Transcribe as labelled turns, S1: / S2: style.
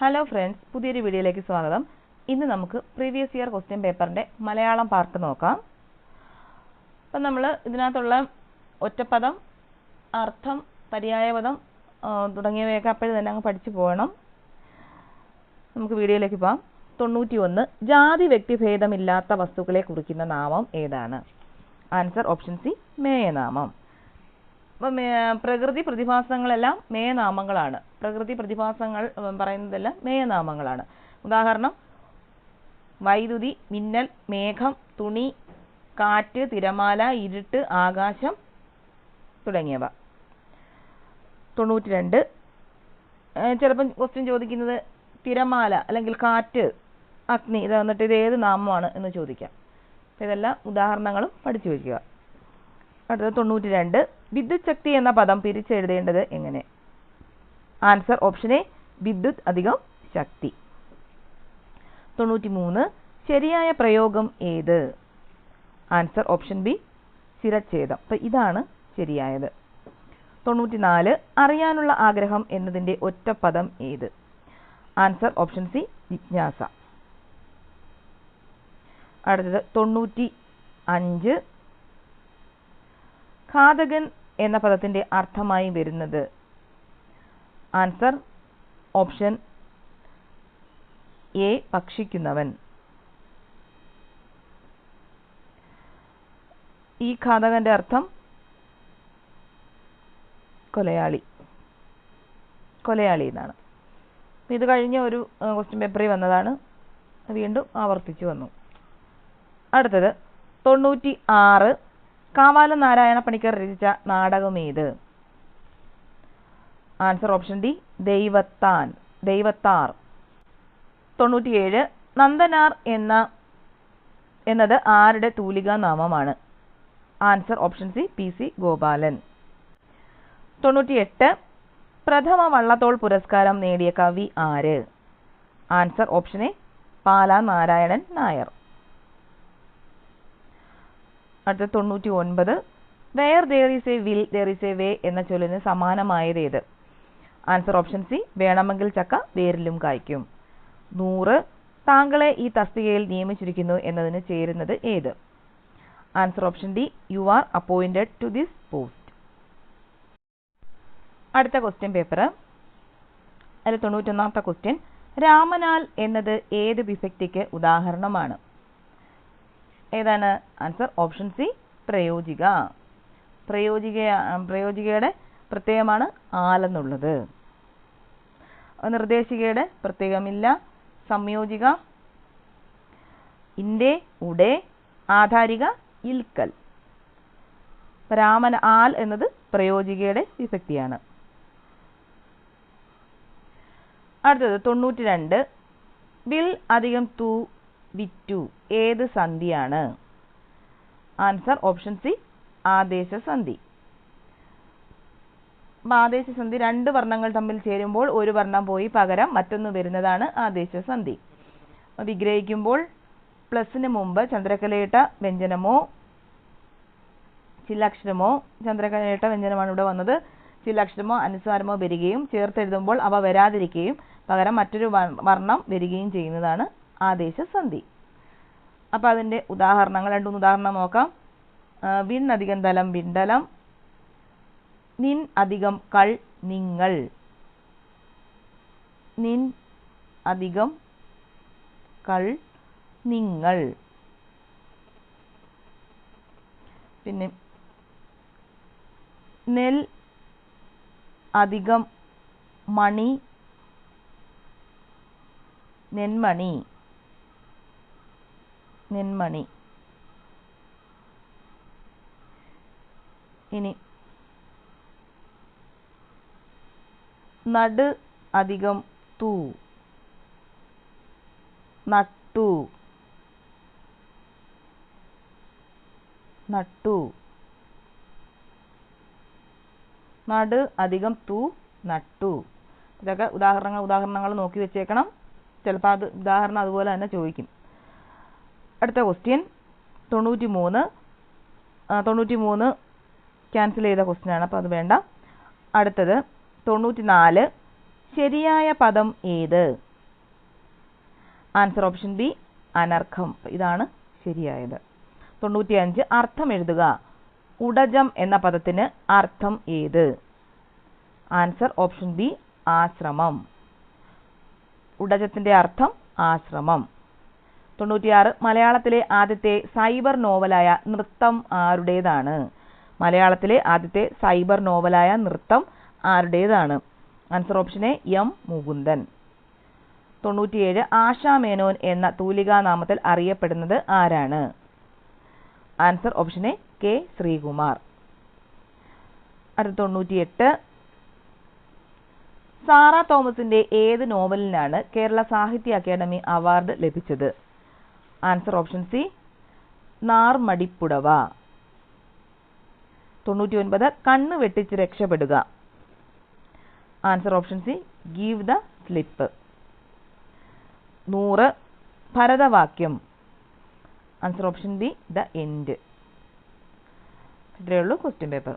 S1: Hello friends പുതിയൊരു വീഡിയോയിലേക്ക് സ്വാഗതം. ഇന്ന് നമുക്ക് പ്രീവിയസ് ഇയർ ക്വസ്റ്റ്യൻ പേപ്പറിന്റെ മലയാളം പാർട്ട് നോക്കാം. അപ്പം നമ്മൾ ഇതിനകത്തുള്ള ഒറ്റപ്പദം അർത്ഥം പര്യായപദം തുടങ്ങിയവയൊക്കെ അപ്പോഴും തന്നെ അങ്ങ് പഠിച്ചു പോകണം. നമുക്ക് വീഡിയോയിലേക്ക് പോകാം. തൊണ്ണൂറ്റി ഒന്ന് ജാതി വ്യക്തിഭേദമില്ലാത്ത വസ്തുക്കളെ കുറിക്കുന്ന നാമം ഏതാണ്? ആൻസർ ഓപ്ഷൻ സി മേയനാമം. അപ്പം പ്രകൃതി പ്രതിഭാസങ്ങളെല്ലാം മേയനാമങ്ങളാണ് പ്രകൃതി പ്രതിഭാസങ്ങൾ പറയുന്നതെല്ലാം മേയനാമങ്ങളാണ് ഉദാഹരണം വൈദ്യുതി മിന്നൽ മേഘം തുണി കാറ്റ് തിരമാല ഇരുട്ട് ആകാശം തുടങ്ങിയവ. തൊണ്ണൂറ്റി രണ്ട് ചിലപ്പം ക്വസ്റ്റ്യൻ ചോദിക്കുന്നത് തിരമാല അല്ലെങ്കിൽ കാറ്റ് അഗ്നി ഇത് വന്നിട്ട് ഇത് ഏത് നാമമാണ് എന്ന് ചോദിക്കാം. ഇതെല്ലാം ഉദാഹരണങ്ങളും പഠിച്ചു വയ്ക്കുക. അടുത്തത് തൊണ്ണൂറ്റി രണ്ട് വിദ്യുത് ശക്തി എന്ന പദം പിരിച്ചെഴുതേണ്ടത് എങ്ങനെ? ആൻസർ ഓപ്ഷൻ എ വിദ്യുത് അധികം ശക്തി. തൊണ്ണൂറ്റി മൂന്ന് ശരിയായ പ്രയോഗം ഏത്? ആൻസർ ഓപ്ഷൻ ബി ശിരച്ഛേദം അപ്പം ഇതാണ് ശരിയായത്. തൊണ്ണൂറ്റിനാല് അറിയാനുള്ള ആഗ്രഹം എന്നതിന്റെ പദം ഏത്? ആൻസർ ഓപ്ഷൻ സി ജിജ്ഞാസ. അടുത്തത് തൊണ്ണൂറ്റി അഞ്ച് ഘാതകൻ എന്ന പദത്തിന്റെ അർത്ഥമായി വരുന്നത്. ആൻസർ ഓപ്ഷൻ എ ഭക്ഷിക്കുന്നവൻ. ഈ ഘാതകന്റെ അർത്ഥം കൊലയാളി. കൊലയാളി എന്നാണ്. ഇത് കഴിഞ്ഞ ഒരു ക്വസ്റ്റ്യൻ പേപ്പറിൽ വന്നതാണ്. വീണ്ടും ആവർത്തിച്ചു വന്നു. അടുത്തത് തൊണ്ണൂറ്റി ആറ് കാവാലം നാരായണ പണിക്കർ രചിച്ച നാടകം ഏത്? ആൻസർ ഓപ്ഷൻ ഡി ദൈവത്താൻ ദൈവത്താർ. തൊണ്ണൂറ്റിയേഴ് നന്ദനാർ എന്ന എന്നത് ആരുടെ തൂലികാ നാമമാണ്? Answer option C P C Gopalan. തൊണ്ണൂറ്റിയെട്ട് പ്രഥമ വള്ളത്തോൾ പുരസ്കാരം നേടിയ കവി ആര്? Answer option A Pala Narayanan Nair. അടുത്ത തൊണ്ണൂറ്റി ഒൻപത് where there is a will there is a way എന്ന ചൊല്ലിന് സമാനമായത് ഏത്? ആൻസർ ഓപ്ഷൻ സി വേണമെങ്കിൽ ചക്ക വേരിലും കായ്ക്കും. നൂറ്. താങ്കളെ ഈ തസ്തികയിൽ നിയമിച്ചിരിക്കുന്നു എന്നതിന് ചേരുന്നത് ഏത്? Answer option D you are appointed to this post അടുത്ത ക്വസ്റ്റ്യൻ പേപ്പർ അതിൽ തൊണ്ണൂറ്റൊന്നാമത്തെ ക്വസ്റ്റ്യൻ രാമനാൽ എന്നത് ഏത് വിഭക്തിക്ക് ഉദാഹരണമാണ്? ഏതാണ്? ആൻസർ ഓപ്ഷൻ സി പ്രയോജിക. പ്രയോജിക പ്രയോജികയുടെ പ്രത്യേകമാണ് ആലെന്നുള്ളത് നിർദ്ദേശികയുടെ പ്രത്യേകമില്ല. സംയോജിക ഇന്റെ ഉടെ ആധാരിക ഇൽക്കൽ. രാമൻ ആൽ എന്നത് പ്രയോജികയുടെ വിഭക്തിയാണ്. അടുത്തത് തൊണ്ണൂറ്റി രണ്ട് വിൽ അധികം തു വിറ്റു. ഏത് സന്ധിയാണ്? ആൻസർ ഓപ്ഷൻ സി ആദേശസന്ധി ആദേശ ആദേശസന്ധി രണ്ട് വർണങ്ങൾ തമ്മിൽ ചേരുമ്പോൾ ഒരു വർണം പോയി പകരം മറ്റൊന്ന് വരുന്നതാണ് ആദേശസന്ധി വിഗ്രഹിക്കുമ്പോൾ പ്ലസിന് മുമ്പ് ചന്ദ്രക്കലയിട്ട വ്യഞ്ജനമോ ചില്ലാക്ഷരമോ ചന്ദ്രക്കലയിട്ട വ്യഞ്ജനമാണ് ഇവിടെ വന്നത്. ചില്ലാക്ഷരമോ അനുസ്വാരമോ വരികയും ചേർത്തെഴുതുമ്പോൾ അവ വരാതിരിക്കുകയും പകരം മറ്റൊരു വർണം വരികയും ചെയ്യുന്നതാണ് ആദേശസന്ധി. അപ്പൊ അതിന്റെ ഉദാഹരണങ്ങൾ രണ്ടുമൂന്ന് ഉദാഹരണം നോക്കാം. വിൺ അധികം തലം വിണ്ടലം നിൻ അധികം കൾ നിങ്ങൾ. നിൻ അധികം കൾ നിങ്ങൾ. പിന്നെ നെൽ അധികം മണി നെന്മണി. നെന്മണി ഇനി നട് അധികം തൂ. നട്ടു. നട്ടു. നട് അധികം തൂ നട്ടു. ഇതൊക്കെ ഉദാഹരണങ്ങൾ ഉദാഹരണങ്ങൾ നോക്കി വെച്ചേക്കണം. ചിലപ്പോൾ അത് ഉദാഹരണം അതുപോലെ തന്നെ ചോദിക്കും. അടുത്ത ക്വസ്റ്റ്യൻ തൊണ്ണൂറ്റി മൂന്ന് തൊണ്ണൂറ്റി മൂന്ന് ക്യാൻസൽ ചെയ്ത ക്വസ്റ്റ്യൻ ആണ്. അപ്പോൾ അത് വേണ്ട. അടുത്തത് തൊണ്ണൂറ്റി നാല് ശരിയായ പദം ഏത്? ആൻസർ ഓപ്ഷൻ ബി അനർഘം. ഇതാണ് ശരിയായത്. തൊണ്ണൂറ്റിയഞ്ച് അർത്ഥം എഴുതുക. ഉടജം എന്ന പദത്തിന് അർത്ഥം ഏത്? ആൻസർ ഓപ്ഷൻ ബി ആശ്രമം. ഉടജത്തിന്റെ അർത്ഥം ആശ്രമം. തൊണ്ണൂറ്റിയാറ്. മലയാളത്തിലെ ആദ്യത്തെ സൈബർ നോവലായ നൃത്തം ആരുടേതാണ്? മലയാളത്തിലെ ആദ്യത്തെ സൈബർ നോവലായ നൃത്തം ആരുടേതാണ്? Answer option A M Mukundan. തൊണ്ണൂറ്റിയേഴ്. ആശാ മേനോൻ എന്ന തൂലികാനാമത്തിൽ അറിയപ്പെടുന്നത് ആരാണ്? Answer option A K Sreekumar. അടുത്ത തൊണ്ണൂറ്റിയെട്ട്. സാറ തോമസിന്റെ ഏത് നോവലിനാണ് കേരള സാഹിത്യ അക്കാദമി അവാർഡ് ലഭിച്ചത്? Answer option C Narmadipudava. തൊണ്ണൂറ്റി ഒൻപത് കണ്ണ് വെട്ടിച്ച് രക്ഷപ്പെടുക. Answer option C give the slip നൂറ് ഭരതവാക്യം. Answer option B the end ഇത്രയേ ഉള്ളൂ ക്വസ്റ്റ്യൻ പേപ്പർ